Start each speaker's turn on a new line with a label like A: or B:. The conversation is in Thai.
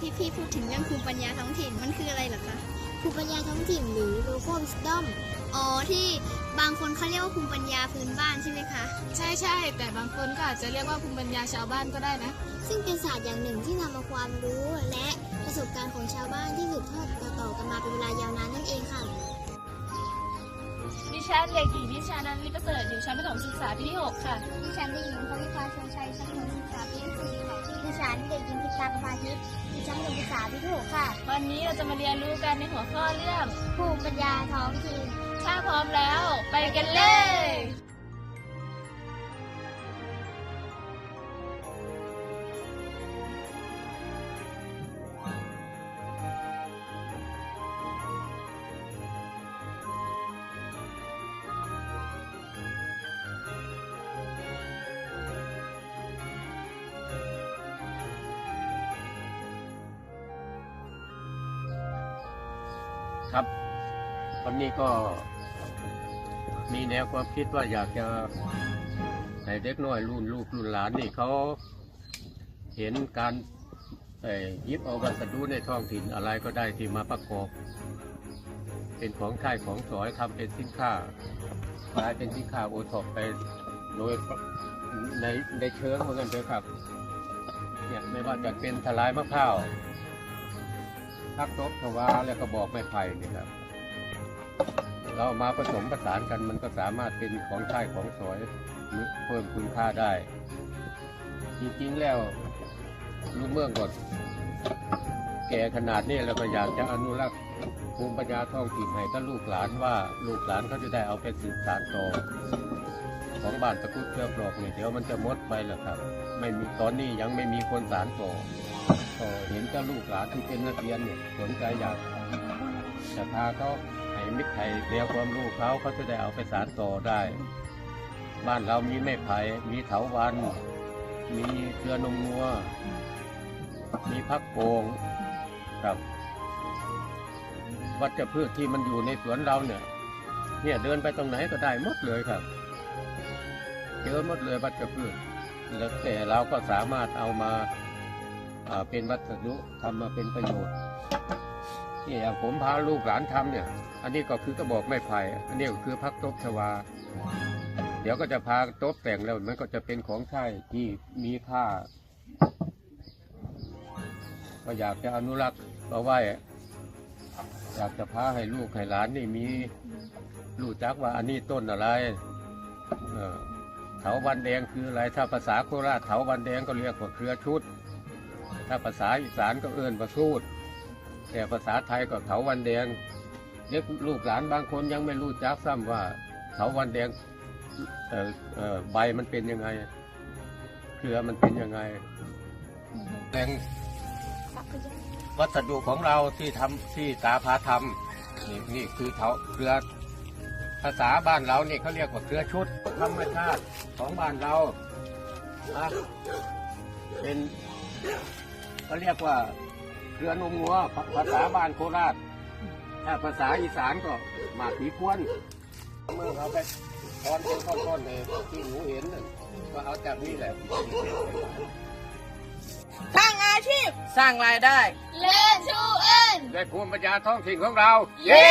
A: พูดถึงเรื่องภูมิปัญญาท้องถิ่นมันคืออะไรเหรอคะ
B: ภูมิปัญญาท้องถิ่นหรือ local wisdom
A: อ๋อที่บางคนเขาเรียกว่าภูมิปัญญาพื้นบ้านใช่ไหมคะ
C: ใช่ใช่แต่บางคนก็อาจจะเรียกว่าภูมิปัญญาชาวบ้านก็ได้นะ
B: ซึ่งเป็นศาสตร์อย่างหนึ่งที่นำเอาความรู้และประสบการณ์ของชาวบ้านที่สืบทอดต่อๆกันมาเป็นเวลายาวนานนั่นเองค่ะ
C: ดิ ฉันเด็กหญิงนิชานันลิประเสริฐอยู่ชั้นประถมศึกษาปีที่ 6 ค่ะ
B: ดิฉันเด็กหญิงพวิภาชวชัยชั้นประถมศึกษาปีที่สี่ค่ะดิฉันเด็กหญิงพิตาประภาทิพย์ดิฉันประถมศึกษาปีที่หกค่ะ
C: วันนี้เราจะมาเรียนรู้กันในหัวข้อเรื่อง
B: ภูมิปัญญาท้องถิ่น
C: ถ้าพร้อมแล้ว ไปกันเลย
D: ครับ วันนี้ก็มีแนวความคิดว่าอยากจะให้เด็กน้อยรุ่นลูกรุ่นหลานนี่เขาเห็นการยิบเอาวัสดุในท้องถิ่นอะไรก็ได้ที่มาประกอบ เป็นของใช้ของสอยทำเป็นสินค้ากลายเป็นสินค้าโอท็อปไปโดยในในเชิงเหมือนกันเถอะครับเนี่ยไม่ว่าจะเป็นทลายมะพร้าว พักตบทวาแล้วก็บอกไม้ไผ่นี่ครับ เรามาผสมผสานกันมันก็สามารถเป็นของใช้ของสวยเพิ่มคุณค่าได้ จริงๆแล้วลูกเมืองกดแก่ขนาดนี้แล้วก็อยากจะอนุรักษ์ภูมิปัญญาท้องถิ่นให้กับลูกหลานว่าลูกหลานเขาจะได้เอาไปสืบสานต่อของบ้านตะกุดเครือปลอกเนี่ยเดี๋ยวมันจะหมดไปแล้วครับ ไม่มีตอนนี้ยังไม่มีคนสานต่อ ก็เห็นเจ้าลูกหลานที่เป็นนักเรียนเนี่ยสนใจอยากจะพาเขาให้มิตรไทยเรียนความรู้เขาเขาจะได้เอาไปสานต่อได้ บ้านเรามีไม้ไผ่มีเถาวัน มีเครือนมงัว มีพักโป่งครับวัชพืชที่มันอยู่ในสวนเราเนี่ย เนี่ยเดินไปตรงไหนก็ได้หมดเลยครับเจอหมดเลยวัชพืชแล้วแต่เราก็สามารถเอามา เป็นวัสดุทำมาเป็นประโยชน์นี่อย่างผมพาลูกหลานทำเนี่ย อันนี้ก็คือกระบอกไม้ไผ่อันนี้ก็คือพักตบชวา เดี๋ยวก็จะพาตบแต่งแล้วมันก็จะเป็นของใช้ที่มีค่า ก็อยากจะอนุรักษ์เอาไว้อยากจะพาให้ลูกให้หลานนี่มีรู้จักว่าอันนี้ต้นอะไรเออเถาวันแดงคืออะไรถ้าภาษาโคราชเถาวันแดงก็เรียกว่าเครือชุด ถ้าภาษาอีสานก็เอื้นประสูดแต่ภาษาไทยก็เถาวันแดงเด็กลูกหลานบางคนยังไม่รู้จักซ้ำว่าเถาวันแดงใบมันเป็นยังไง เครือมันเป็นยังไงแหล่งวัสดุของเราที่ทำที่ตาพาทำนี่นี่คือเถาเครือภาษาบ้านเราเนี่ยเขาเรียกว่าเครือชุดธรรมชาติของบ้านเรา เป็น เขาเรียกว่าเครือนมงัวภาภาษาบ้านโคราช ถ้าภาษาอีสานก็หมากผีควนเมื่อเขาไปทอนเป็นก้อนๆเลยที่หนูเห็นน่ะก็เอาจากนี่แหละ
E: สร้างอาชีพ สร้างรายได้
C: Let's to end
D: ด้วยภูมิปัญญาท้องถิ่นของเรา
E: เย้